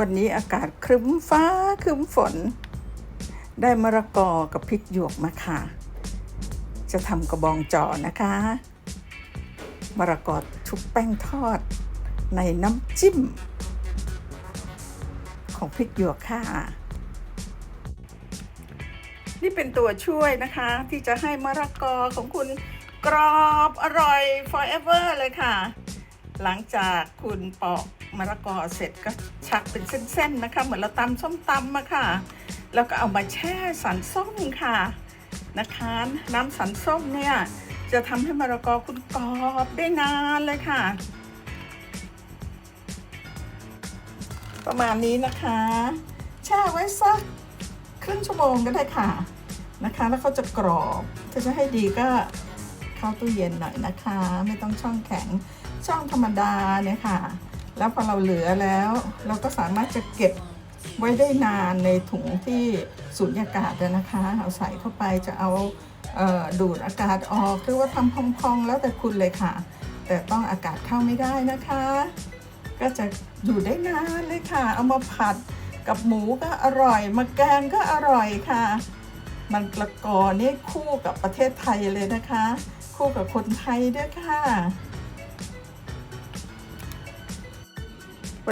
วันนี้อากาศครึ้มฟ้าครึ้มฝน ได้มะระกอกับพริกหยวกมาค่ะ จะทำกระบองจอนะคะมะระกอชุบแป้งทอด ในน้ำจิ้ม ของพริกหยวกค่ะ นี่เป็นตัวช่วยนะคะ ที่จะให้มะระกอของคุณกรอบอร่อย forever เลยค่ะ หลังจากคุณปอกมะระกอเสร็จก็ชักเป็นเส้นๆนะคะ เหมือนเราตำส้มตำมาค่ะ แล้วก็เอามาแช่สันส้มค่ะนะคะ น้ำสันส้มเนี่ยจะทำให้มะระกอคุณกรอบได้นานเลยค่ะ ประมาณนี้นะคะ แช่ไว้สักครึ่งชั่วโมงก็ได้ค่ะนะคะ แล้วเขาจะกรอบ ถ้าจะให้ดีก็เข้าตู้เย็นหน่อยนะคะ ไม่ต้องช่องแข็ง ช่องธรรมดาเนี่ยค่ะ แล้วพอเราเหลือแล้ว เราก็สามารถจะเก็บไว้ได้นานในถุงที่สูญญากาศนะคะ เอาใส่เข้าไปจะเอาเออดูดอากาศออกหรือว่าทำพองๆแล้วแต่คุณเลยค่ะ แต่ต้องอากาศเข้าไม่ได้นะคะ ก็จะอยู่ได้นานเลยค่ะ เอามาผัดกับหมูก็อร่อย มาแกงก็อร่อยค่ะ มันกระกอนี่คู่กับประเทศไทยเลยนะคะ คู่กับคนไทยด้วยค่ะ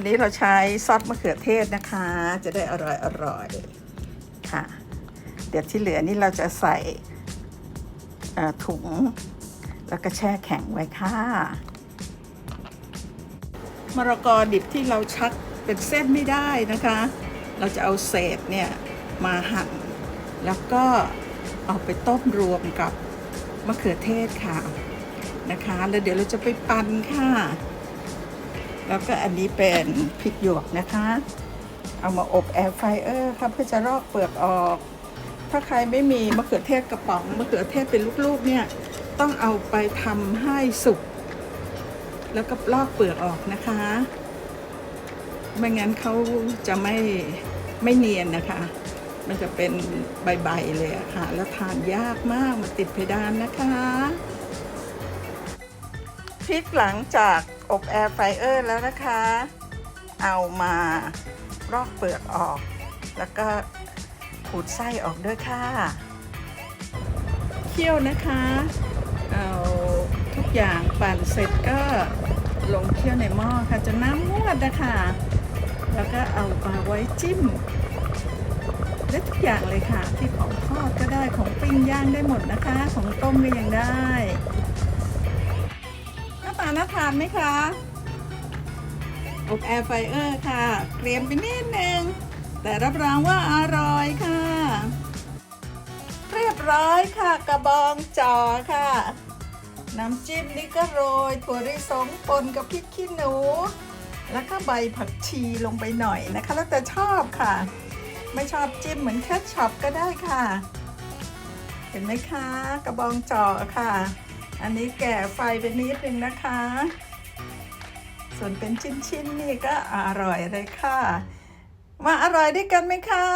วันนี้เราใช้ซอสมะเขือเทศนะคะ จะได้อร่อยอร่อยค่ะ เดี๋ยวที่เหลือนี่เราจะใส่ถุง แล้วก็แช่แข็งไว้ค่ะมะระกอดิบที่เราชักเป็นเส้นไม่ได้นะคะ เราจะเอาเศษเนี่ยมาหั่นแล้วก็เอาไปต้มรวมกับมะเขือเทศค่ะนะคะ แล้วเดี๋ยวเราจะไปปั่นค่ะ แล้วก็อันนี้เป็นพริกหยวกนะคะ เอามาอบแอร์ไฟเออร์ค่ะเพื่อจะลอกเปลือกออก ถ้าใครไม่มีมะเขือเทศกระป๋องมะเขือเทศเป็นลูกๆเนี่ยต้องเอาไปทำให้สุก แล้วก็ลอกเปลือกออกนะคะ ไม่งั้นเขาจะไม่ไม่เนียนนะคะ มันจะเป็นใบๆเลยะค่ะ แล้วทานยากมากมาติดเพดานนะคะพริกหลังจาก อบแอร์ไฟเออร์แล้วนะคะ เอามาลอกเปลือกออก แล้วก็ขูดไส้ออกด้วยค่ะ เคี่ยวนะคะ เอาทุกอย่างปั่นเสร็จก็ลงเคี่ยวในหม้อค่ะจนน้ำงวดนะคะ แล้วก็เอามาไว้จิ้มได้ทุกอย่างเลยค่ะ ที่ของทอดก็ได้ของปิ้งย่างได้หมดนะคะ ของต้มก็ยังได้ น่าทานไหมคะอบแอร์ไฟเออร์ค่ะเกรียมไปนิดนึง แต่รับรองว่าอร่อยค่ะ เรียบร้อยค่ะกระบองจอค่ะ น้ำจิ้มนี่ก็โรยถั่วลิสงปนกับพริกขี้หนู แล้วก็ใบผักชีลงไปหน่อยนะคะ แล้วแต่ชอบค่ะ ไม่ชอบจิ้มเหมือนแคชช็อปก็ได้ค่ะ เห็นไหมคะ กระบองจอค่ะ อันนี้แก่ไฟไปนิดนึงนะคะ ส่วนเป็นชิ้นๆนี่ก็อร่อยเลยค่ะ มาอร่อยด้วยกันไหมคะ